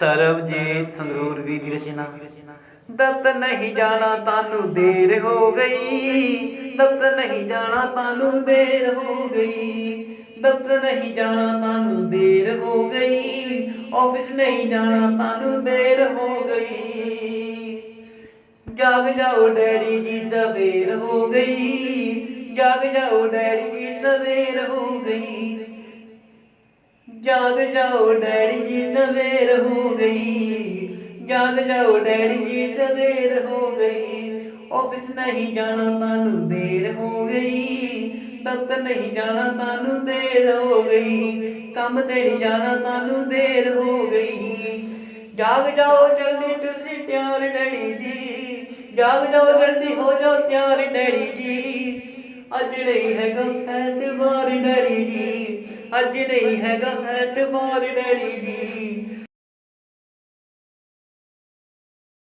ਸਰਬਜੀਤ ਸੰਗਰੂਰ ਵੀ ਦੀ ਰਚਨਾ। ਦੱਤ ਨਹੀਂ ਜਾਣਾ ਤਾਨੂੰ ਦੇਰ ਹੋ ਗਈ। ਦੱਤ ਨਹੀਂ ਜਾਣਾ ਤਾਨੂੰ ਦੇਰ ਹੋ ਗਈ। ਦੱਤ ਨਹੀਂ ਜਾਣਾ ਤਾਨੂੰ ਦੇਰ ਹੋ ਗਈ। ਆਫਿਸ ਨਹੀਂ ਜਾਣਾ ਤਾਨੂੰ ਦੇਰ ਹੋ ਗਈ। ਜਾਗ ਜਾਓ ਡੈਡੀ ਜੀ, ਸਵੇਰ ਹੋ ਗਈ। ਜਾਗ ਜਾਓ ਡੈਡੀ ਜੀ, ਸਵੇਰ ਹੋ ਗਈ। ਜਾਗ ਜਾਓ ਡੈਡੀ ਜੀ, ਸਵੇਰ ਹੋ ਗਈ। ਜਾਗ ਜਾਓ ਡੈਡੀ ਜੀ, ਸਵੇਰ ਹੋ ਗਈ। ਆਫਿਸ ਨਹੀਂ ਜਾਣਾ, ਤੁਹਾਨੂੰ ਦੇਰ ਹੋ ਗਈ। ਤੱਤ ਨਹੀਂ ਜਾਣਾ, ਤੁਹਾਨੂੰ ਦੇਰ ਹੋ ਗਈ। ਕੰਮ ਤੇ ਨਹੀਂ ਜਾਣਾ, ਤੁਹਾਨੂੰ ਦੇਰ ਹੋ ਗਈ। ਜਾਗ ਜਾਓ ਜਲਦੀ ਤੁਸੀਂ ਤਿਆਰ, ਡੈਡੀ ਜੀ। ਜਾਗ ਜਾਓ ਜਲਦੀ ਹੋ ਜਾਓ ਤਿਆਰ, ਡੈਡੀ ਜੀ। ਅੱਜ ਨਹੀਂ ਹੈਗਾ ਐਤਵਾਰ, ਡੈਡੀ ਜੀ। ਅੱਜ ਨਹੀਂ ਹੈਗਾ ਐਤਵਾਰ ਡੈਡੀ ਜੀ